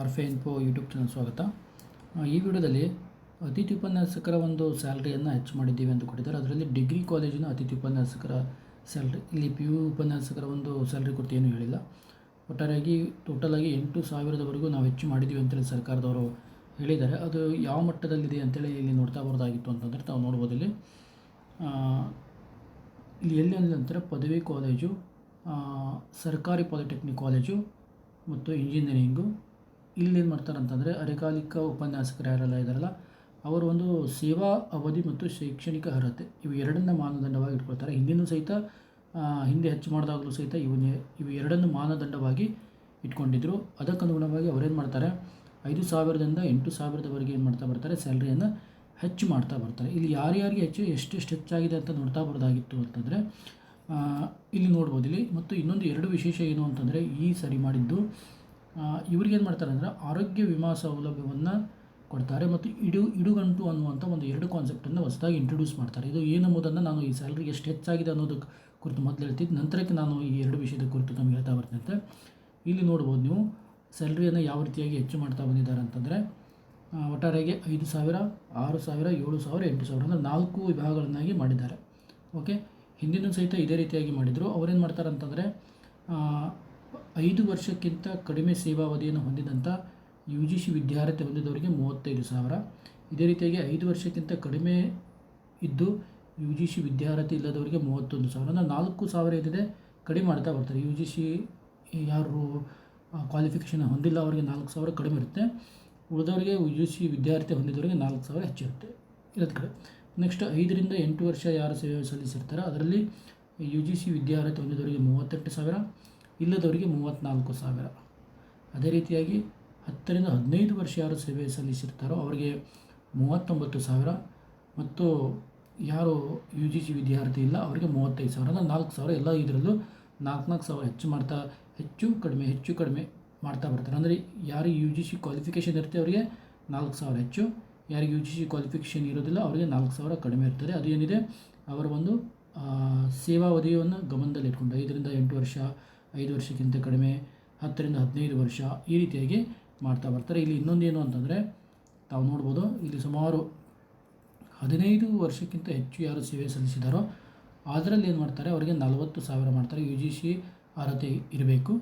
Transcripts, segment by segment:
ಆರ್ಫೆ info YouTube channel ಸ್ವಾಗತ. ಈ ವಿಡಿಯೋದಲ್ಲಿ ಅತಿಥಿ ಉಪನ್ಯಾಸಕರ ಒಂದು ಸ್ಯಾಲ್ರಿಯನ್ನು ಹೆಚ್ಚು ಮಾಡಿದ್ದೀವಿ ಅಂತ ಕೊಟ್ಟಿದ್ದಾರೆ. ಅದರಲ್ಲಿ ಡಿಗ್ರಿ ಕಾಲೇಜಿನ ಅತಿಥಿ ಉಪನ್ಯಾಸಕರ ಸ್ಯಾಲ್ರಿ, ಇಲ್ಲಿ ಪಿ ಯು ಉಪನ್ಯಾಸಕರ ಒಂದು ಸ್ಯಾಲ್ರಿ ಕುರಿತು ಏನೂ ಹೇಳಿಲ್ಲ. ಒಟ್ಟಾರೆಯಾಗಿ ಟೋಟಲಾಗಿ ಎಂಟು ಸಾವಿರದವರೆಗೂ ನಾವು ಹೆಚ್ಚು ಮಾಡಿದ್ದೀವಿ ಅಂತೇಳಿ ಸರ್ಕಾರದವರು ಹೇಳಿದ್ದಾರೆ. ಅದು ಯಾವ ಮಟ್ಟದಲ್ಲಿದೆ ಅಂತೇಳಿ ಇಲ್ಲಿ ನೋಡ್ತಾ ಬರೋದಾಗಿತ್ತು ಅಂತಂದರೆ ತಾವು ನೋಡ್ಬೋದು ಇಲ್ಲಿ. ಇಲ್ಲಿ ಎಲ್ಲಿ ಅಂದರೆ ಪದವಿ ಕಾಲೇಜು ಸರ್ಕಾರಿ ಪಾಲಿಟೆಕ್ನಿಕ್ ಕಾಲೇಜು ಮತ್ತು ಇಂಜಿನಿಯರಿಂಗು ಇಲ್ಲಿ ಏನು ಮಾಡ್ತಾರೆ ಅಂತಂದರೆ ಅರೆಕಾಲಿಕ ಉಪನ್ಯಾಸಕರು ಯಾರೆಲ್ಲ ಇದ್ದಾರಲ್ಲ, ಅವರು ಒಂದು ಸೇವಾ ಅವಧಿ ಮತ್ತು ಶೈಕ್ಷಣಿಕ ಅರ್ಹತೆ ಇವು ಎರಡನ್ನ ಮಾನದಂಡವಾಗಿ ಇಟ್ಕೊಳ್ತಾರೆ. ಹಿಂದಿನೂ ಸಹಿತ ಹಿಂದೆ ಹೆಚ್ಚು ಮಾಡಿದಾಗಲೂ ಸಹಿತ ಇವನ್ನೇ, ಇವು ಎರಡನ್ನು ಮಾನದಂಡವಾಗಿ ಇಟ್ಕೊಂಡಿದ್ರು. ಅದಕ್ಕನುಗುಣವಾಗಿ ಅವರೇನು ಮಾಡ್ತಾರೆ, ಐದು ಸಾವಿರದಿಂದ ಎಂಟು ಸಾವಿರದವರೆಗೆ ಏನು ಮಾಡ್ತಾ ಬರ್ತಾರೆ, ಸ್ಯಾಲ್ರಿಯನ್ನು ಹೆಚ್ಚು ಮಾಡ್ತಾ ಬರ್ತಾರೆ. ಇಲ್ಲಿ ಯಾರ್ಯಾರಿಗೆ ಹೆಚ್ಚು, ಎಷ್ಟೆಷ್ಟು ಹೆಚ್ಚಾಗಿದೆ ಅಂತ ನೋಡ್ತಾ ಬರೋದಾಗಿತ್ತು ಅಂತಂದರೆ ಇಲ್ಲಿ ನೋಡ್ಬೋದು ಇಲ್ಲಿ. ಮತ್ತು ಇನ್ನೊಂದು ಎರಡು ವಿಶೇಷ ಏನು ಅಂತಂದರೆ, ಈ ಸರಿ ಮಾಡಿದ್ದು ಇವ್ರಿಗೇನು ಮಾಡ್ತಾರೆ ಅಂದರೆ ಆರೋಗ್ಯ ವಿಮಾ ಸೌಲಭ್ಯವನ್ನು ಕೊಡ್ತಾರೆ ಮತ್ತು ಇಡು ಇಡುಗಂಟು ಅನ್ನುವಂಥ ಒಂದು ಎರಡು ಕಾನ್ಸೆಪ್ಟನ್ನು ಹೊಸದಾಗಿ ಇಂಟ್ರೊಡ್ಯೂಸ್ ಮಾಡ್ತಾರೆ. ಇದು ಏನು ಅನ್ನೋದನ್ನು ನಾನು ಈ ಸ್ಯಾಲ್ರಿ ಎಷ್ಟು ಹೆಚ್ಚಾಗಿದೆ ಅನ್ನೋದಕ್ಕೆ ಕುರಿತು ಮೊದಲು ಹೇಳ್ತಿದ್ದು ನಂತರಕ್ಕೆ ನಾನು ಈ ಎರಡು ವಿಷಯದ ಕುರಿತು ನಮ್ಗೆ ಹೇಳ್ತಾ ಬರ್ತೀನಿ ಅಂತ ಇಲ್ಲಿ ನೋಡ್ಬೋದು ನೀವು ಸ್ಯಾಲ್ರಿಯನ್ನು ಯಾವ ರೀತಿಯಾಗಿ ಹೆಚ್ಚು ಮಾಡ್ತಾ ಬಂದಿದ್ದಾರೆ ಅಂತಂದರೆ ಒಟ್ಟಾರೆಗೆ ಐದು ಸಾವಿರ, ಆರು ಸಾವಿರ, ಏಳು ಸಾವಿರ, ಎಂಟು ಸಾವಿರ ಅಂದರೆ ನಾಲ್ಕು ವಿಭಾಗಗಳನ್ನಾಗಿ ಮಾಡಿದ್ದಾರೆ. ಓಕೆ ಹಿಂದಿನೂ ಸಹಿತ ಇದೇ ರೀತಿಯಾಗಿ ಮಾಡಿದರು. ಅವರೇನು ಮಾಡ್ತಾರೆ ಅಂತಂದರೆ ಐದು ವರ್ಷಕ್ಕಿಂತ ಕಡಿಮೆ ಸೇವಾವಧಿಯನ್ನು ಹೊಂದಿದಂಥ ಯು ಜಿ ಸಿ ವಿದ್ಯಾರ್ಥಿ ಹೊಂದಿದವರಿಗೆ ಮೂವತ್ತೈದು ಸಾವಿರ. ಇದೇ ರೀತಿಯಾಗಿ ಐದು ವರ್ಷಕ್ಕಿಂತ ಕಡಿಮೆ ಇದ್ದು ಯು ಜಿ ಸಿ ವಿದ್ಯಾರ್ಥಿ ಇಲ್ಲದವರಿಗೆ ಮೂವತ್ತೊಂದು ಸಾವಿರ. ಅಂದರೆ ನಾಲ್ಕು ಸಾವಿರ ಏನಿದೆ, ಕಡಿಮೆ ಮಾಡ್ತಾ ಬರ್ತಾರೆ. ಯು ಜಿ ಸಿ ಯಾರು ಕ್ವಾಲಿಫಿಕೇಷನ್ ಹೊಂದಿಲ್ಲ ಅವರಿಗೆ ನಾಲ್ಕು ಸಾವಿರ ಕಡಿಮೆ ಇರುತ್ತೆ. ಉಳಿದವರಿಗೆ ಯು ಸಿ ವಿದ್ಯಾರ್ಥಿ ಹೊಂದಿದವರಿಗೆ ನಾಲ್ಕು ಸಾವಿರ ಹೆಚ್ಚಿರುತ್ತೆ ಇರೋದು ಕಡೆ ನೆಕ್ಸ್ಟ್ ಐದರಿಂದ ಎಂಟು ವರ್ಷ ಯಾರು ಸೇವೆ ಸಲ್ಲಿಸಿರ್ತಾರೆ ಅದರಲ್ಲಿ ಯು ಜಿ ಸಿ ವಿದ್ಯಾರ್ಥಿ ಹೊಂದಿದವರಿಗೆ ಮೂವತ್ತೆಂಟು ಸಾವಿರ. ಇಲ್ಲದವರಿಗೆ ಮೂವತ್ತ್ನಾಲ್ಕು ಸಾವಿರ. ಅದೇ ರೀತಿಯಾಗಿ ಹತ್ತರಿಂದ ಹದಿನೈದು ವರ್ಷ ಯಾರು ಸೇವೆ ಸಲ್ಲಿಸಿರ್ತಾರೋ ಅವರಿಗೆ ಮೂವತ್ತೊಂಬತ್ತು ಸಾವಿರ. ಮತ್ತು ಯಾರು ಯು ಜಿ ಸಿ ವಿದ್ಯಾರ್ಥಿ ಇಲ್ಲ, ಅವರಿಗೆ ಮೂವತ್ತೈದು ಸಾವಿರ. ಅಂದರೆ ನಾಲ್ಕು ಸಾವಿರ ಎಲ್ಲ ಇದರಲ್ಲೂ ನಾಲ್ಕು ನಾಲ್ಕು ಸಾವಿರ ಹೆಚ್ಚು ಮಾಡ್ತಾ, ಹೆಚ್ಚು ಕಡಿಮೆ ಹೆಚ್ಚು ಕಡಿಮೆ ಮಾಡ್ತಾ ಬರ್ತಾರೆ. ಅಂದರೆ ಯಾರಿಗೆ ಯು ಜಿ ಸಿ ಕ್ವಾಲಿಫಿಕೇಷನ್ ಇರುತ್ತೆ ಅವರಿಗೆ ನಾಲ್ಕು ಸಾವಿರ ಹೆಚ್ಚು. ಯಾರಿಗೆ ಯು ಜಿ ಸಿ ಕ್ವಾಲಿಫಿಕೇಷನ್ ಇರೋದಿಲ್ಲ ಅವರಿಗೆ ನಾಲ್ಕು ಸಾವಿರ ಕಡಿಮೆ ಇರ್ತದೆ. ಅದು ಏನಿದೆ, ಅವರ ಒಂದು ಸೇವಾವಧಿಯನ್ನು ಗಮನದಲ್ಲಿ ಇಟ್ಕೊಂಡು ಐದರಿಂದ ಎಂಟು ವರ್ಷ ಐದು ವರ್ಷಕ್ಕಿಂತ ಕಡಿಮೆ ಹತ್ತರಿಂದ ಹದಿನೈದು ವರ್ಷ ಈ ರೀತಿಯಾಗಿ ಮಾಡ್ತಾ ಬರ್ತಾರೆ. ಇಲ್ಲಿ ಇನ್ನೊಂದೇನು ಅಂತಂದರೆ ತಾವು ನೋಡ್ಬೋದು, ಇಲ್ಲಿ ಸುಮಾರು ಹದಿನೈದು ವರ್ಷಕ್ಕಿಂತ ಹೆಚ್ಚು ಯಾರು ಸೇವೆ ಸಲ್ಲಿಸಿದಾರೋ ಅದರಲ್ಲಿ ಏನು ಮಾಡ್ತಾರೆ, ಅವರಿಗೆ ನಲವತ್ತು ಸಾವಿರ ಮಾಡ್ತಾರೆ. ಯು ಜಿ ಸಿ ಅರ್ಹತೆ ಇರಬೇಕು.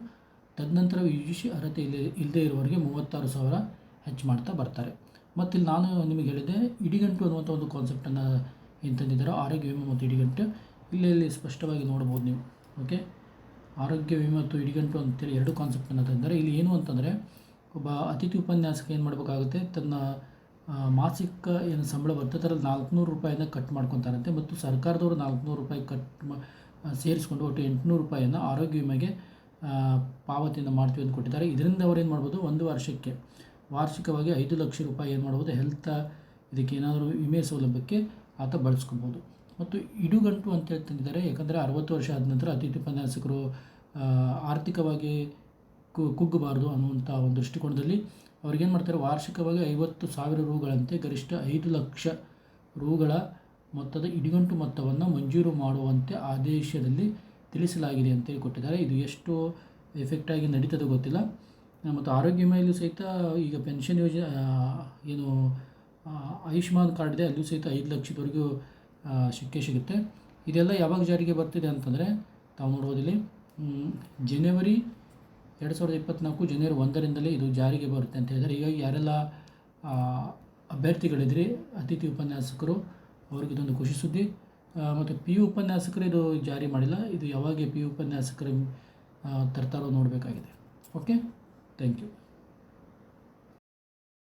ತದನಂತರ ಯು ಜಿ ಸಿ ಅರ್ಹತೆ ಇಲ್ಲಿ ಇಲ್ಲದೆ ಇರುವವರಿಗೆ ಮೂವತ್ತಾರು ಸಾವಿರ ಹೆಚ್ಚು ಮಾಡ್ತಾ ಬರ್ತಾರೆ. ಮತ್ತು ಇಲ್ಲಿ ನಾನು ನಿಮಗೆ ಹೇಳಿದೆ ಇಡಿಗಂಟು ಅನ್ನುವಂಥ ಒಂದು ಕಾನ್ಸೆಪ್ಟನ್ನು ಏನು ತಂದಿದ್ದಾರೋ, ಆರೋಗ್ಯ ವಿಮೆ ಮತ್ತು ಇಡಿಗಂಟು ಇಲ್ಲಿ ಇಲ್ಲಿ ಸ್ಪಷ್ಟವಾಗಿ ನೋಡ್ಬೋದು ನೀವು. ಓಕೆ ಆರೋಗ್ಯ ವಿಮೆ ಮತ್ತು ಇಡಿಗಂಟು ಅಂತೇಳಿ ಎರಡು ಕಾನ್ಸೆಪ್ಟನ್ನು ತಂದಿದ್ದಾರೆ ಇಲ್ಲಿ ಏನು ಅಂತಂದರೆ ಒಬ್ಬ ಅತಿಥಿ ಉಪನ್ಯಾಸಕ ಏನು ಮಾಡಬೇಕಾಗುತ್ತೆ? ತನ್ನ ಮಾಸಿಕ ಏನು ಸಂಬಳ ಬರ್ತದೆ, ಅದರಲ್ಲಿ ನಾಲ್ಕುನೂರು ರೂಪಾಯಿನ ಕಟ್ ಮಾಡ್ಕೊತಾರಂತೆ ಮತ್ತು ಸರ್ಕಾರದವರು ನಾಲ್ಕುನೂರು ರೂಪಾಯಿ ಕಟ್ ಸೇರಿಸ್ಕೊಂಡು ಒಟ್ಟು ಎಂಟುನೂರು ರೂಪಾಯಿಯನ್ನು ಆರೋಗ್ಯ ವಿಮೆಗೆ ಪಾವತಿಯನ್ನು ಮಾಡ್ತೀವಿ ಅಂತ ಕೊಟ್ಟಿದ್ದಾರೆ. ಇದರಿಂದ ಅವ್ರು ಏನು ಮಾಡ್ಬೋದು? ಒಂದು ವರ್ಷಕ್ಕೆ ವಾರ್ಷಿಕವಾಗಿ ಐದು ಲಕ್ಷ ರೂಪಾಯಿ ಏನು ಮಾಡ್ಬೋದು? ಹೆಲ್ತ್ ಇದಕ್ಕೆ ಏನಾದರೂ ವಿಮೆ ಸೌಲಭ್ಯಕ್ಕೆ ಆತ ಬಳಸ್ಕೊಬೋದು. ಮತ್ತು ಇಡುಗಂಟು ಅಂತ ಹೇಳ್ತಿದ್ದಾರೆ. ತಂದಿದ್ದಾರೆ ಯಾಕಂದರೆ ಅರವತ್ತು ವರ್ಷ ಆದ ನಂತರ ಅತಿಥಿ ಉಪನ್ಯಾಸಕರು ಆರ್ಥಿಕವಾಗಿ ಕುಗ್ಗಬಾರ್ದು ಅನ್ನುವಂಥ ಒಂದು ದೃಷ್ಟಿಕೋನದಲ್ಲಿ ಅವ್ರಿಗೇನು ಮಾಡ್ತಾರೆ, ವಾರ್ಷಿಕವಾಗಿ ಐವತ್ತು ಸಾವಿರ ರೂಗಳಂತೆ ಗರಿಷ್ಠ ಐದು ಲಕ್ಷ ರೂಗಳ ಮೊತ್ತದ ಇಡಿಗಂಟು ಮೊತ್ತವನ್ನು ಮಂಜೂರು ಮಾಡುವಂತೆ ಆದೇಶದಲ್ಲಿ ತಿಳಿಸಲಾಗಿದೆ ಅಂತೇಳಿ ಕೊಟ್ಟಿದ್ದಾರೆ ಇದು ಎಷ್ಟು ಎಫೆಕ್ಟಾಗಿ ನಡೀತದೆ ಗೊತ್ತಿಲ್ಲ. ಮತ್ತು ಆರೋಗ್ಯ ವಿಮೆಯಲ್ಲೂ ಸಹಿತ ಈಗ ಪೆನ್ಷನ್ ಯೋಜನೆ ಏನು ಆಯುಷ್ಮಾನ್ ಕಾರ್ಡ್ ಇದೆ, ಅಲ್ಲೂ ಸಹಿತ ಐದು ಲಕ್ಷದವರೆಗೂ ಸಿಕ್ಕೇ ಸಿಗುತ್ತೆ. ಇದೆಲ್ಲ ಯಾವಾಗ ಜಾರಿಗೆ ಬರ್ತಿದೆ ಅಂತಂದರೆ ತಾವು ನೋಡ್ಬೋದಿಲ್ಲಿ ಜನವರಿ ಎರಡು ಸಾವಿರದ ಇಪ್ಪತ್ತ್ನಾಲ್ಕು ಜನವರಿ ಒಂದರಿಂದಲೇ ಇದು ಜಾರಿಗೆ ಬರುತ್ತೆ ಅಂತ ಹೇಳಿದರೆ ಈಗ ಯಾರೆಲ್ಲ ಅಭ್ಯರ್ಥಿಗಳಿದ್ರಿ, ಅತಿಥಿ ಉಪನ್ಯಾಸಕರು, ಅವ್ರಿಗೆ ಇದೊಂದು ಖುಷಿ ಸುದ್ದಿ. ಮತ್ತು ಪಿ ಯು ಉಪನ್ಯಾಸಕರು ಇದು ಜಾರಿ ಮಾಡಿಲ್ಲ. ಇದು ಯಾವಾಗ ಪಿ ಯು ಉಪನ್ಯಾಸಕರು ತರ್ತಾರೋ ನೋಡಬೇಕಾಗಿದೆ. Okay thank you